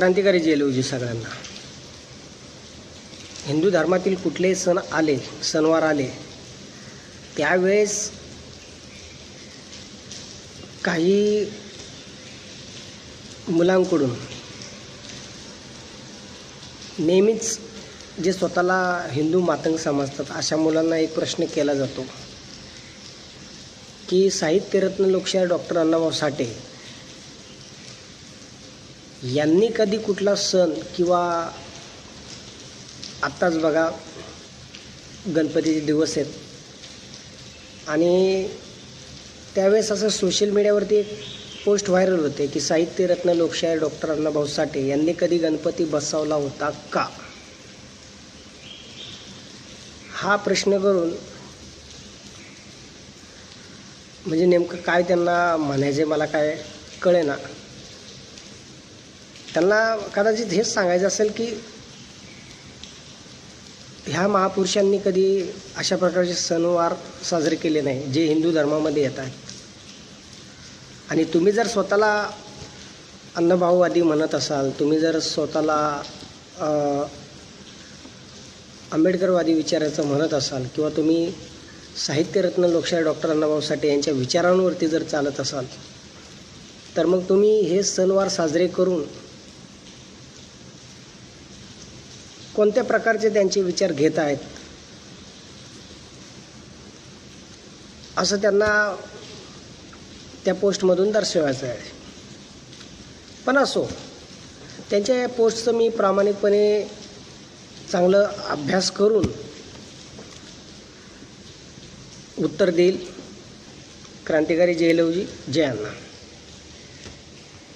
क्रांतिकारी जेल होती सगळ्यांना. हिंदू धर्मातील कुठलेही सण आले सणवार आले त्यावेळेस काही मुलांकडून नेहमीच जे स्वतःला हिंदू मातंग समजतात अशा मुलांना एक प्रश्न केला जातो की साहित्यरत्न लोकशाहीर डॉक्टर अण्णाभाऊ साठे यांनी कधी कुठला सण किंवा आत्ताच बघा गणपतीचे दिवस आहेत. आणि त्यावेळेस असं सोशल मीडियावरती एक पोस्ट व्हायरल होते की साहित्यरत्न लोकशाहीर डॉक्टर अण्णाभाऊ साठे यांनी कधी गणपती बसवला होता का? हा प्रश्न करून म्हणजे नेमकं काय त्यांना म्हणायचं मला काय कळेना. त्यांना कदाचित हेच सांगायचं असेल की ह्या महापुरुषांनी कधी अशा प्रकारचे सणवार साजरे केले नाही जे हिंदू धर्मामध्ये येत आहेत. आणि तुम्ही जर स्वतःला अन्नभाऊवादी म्हणत असाल तुम्ही जर स्वतःला आंबेडकरवादी विचाराचं म्हणत असाल किंवा तुम्ही साहित्यरत्न लोकशाही डॉक्टर अण्णाभाऊ साठे यांच्या विचारांवरती जर चालत असाल तर मग तुम्ही हे सणवार साजरे करून कोणत्या प्रकारचे त्यांचे विचार घेत आहेत? असं त्यांना त्या पोस्टमधून दर्शवायचं आहे. पण असो त्यांच्या या पोस्टचं मी प्रामाणिकपणे चांगलं अभ्यास करून उत्तर देईल. क्रांतिकारी जयलवजी जयांना अण्णा.